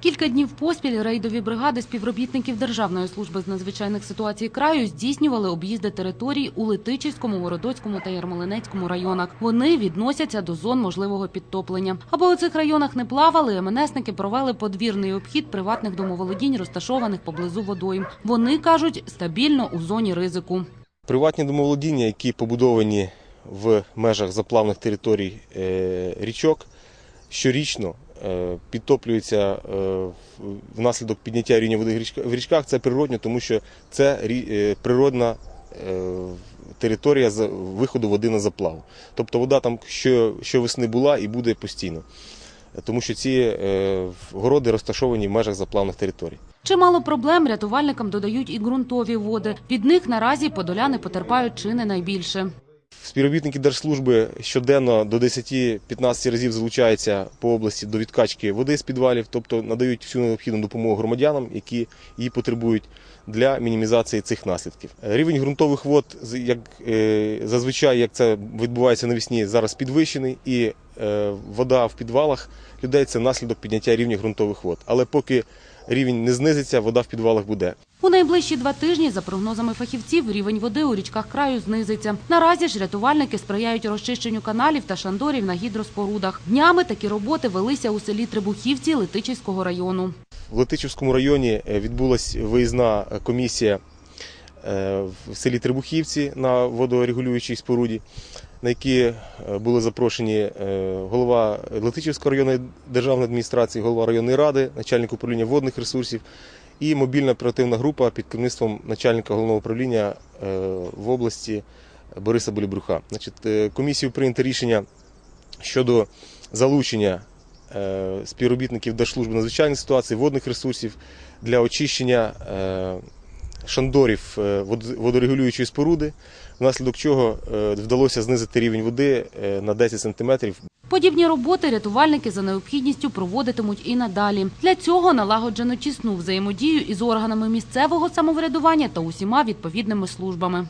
Кілька днів поспіль рейдові бригади співробітників Державної служби з надзвичайних ситуацій краю здійснювали об'їзди територій у Летичівському, Городоцькому та Ярмолинецькому районах. Вони відносяться до зон можливого підтоплення. Аби у цих районах не плавали, МНСники провели подвірний обхід приватних домоволодінь, розташованих поблизу водойм. Вони кажуть, стабільно у зоні ризику. Приватні домоволодіння, які побудовані в межах заплавних територій е, річок, щорічно е, підтоплюються е, внаслідок підняття рівня води в річках. Це природньо, тому що це е, природна територія виходу води на заплав. Тобто вода там що, щовесни була і буде постійно, тому що ці городи розташовані в межах заплавних територій. Чимало проблем рятувальникам додають і ґрунтові води. Від них наразі подоляни потерпають чи не найбільше. Співробітники держслужби щоденно до 10-15 разів залучаються по області до відкачки води з підвалів, тобто надають всю необхідну допомогу громадянам, які її потребують для мінімізації цих наслідків. Рівень ґрунтових вод, як е, зазвичай, як це відбувається навесні, зараз підвищений, і вода в підвалах людей це наслідок підняття рівня ґрунтових вод. Але поки рівень не знизиться, вода в підвалах буде. У найближчі два тижні, за прогнозами фахівців, рівень води у річках краю знизиться. Наразі ж рятувальники сприяють розчищенню каналів та шандорів на гідроспорудах. Днями такі роботи велися у селі Трибухівці Летичівського району. В Летичівському районі е, відбулася виїзна е, комісія е, в селі Трибухівці на водорегулюючій споруді, на які е, були запрошені е, голова Летичівської районної державної адміністрації, голова районної ради, начальник управління водних ресурсів і мобільна оперативна група під керівництвом начальника головного управління е, в області Бориса Болібруха. Значить, комісією прийнято рішення щодо залучення співробітників Держслужби надзвичайних ситуацій, водних ресурсів для очищення шандорів е, водорегулюючої споруди, внаслідок чого е, вдалося знизити рівень води е, на 10 сантиметрів Подібні роботи рятувальники за необхідністю проводитимуть і надалі. Для цього налагоджено тісну взаємодію із органами місцевого самоврядування та усіма відповідними службами.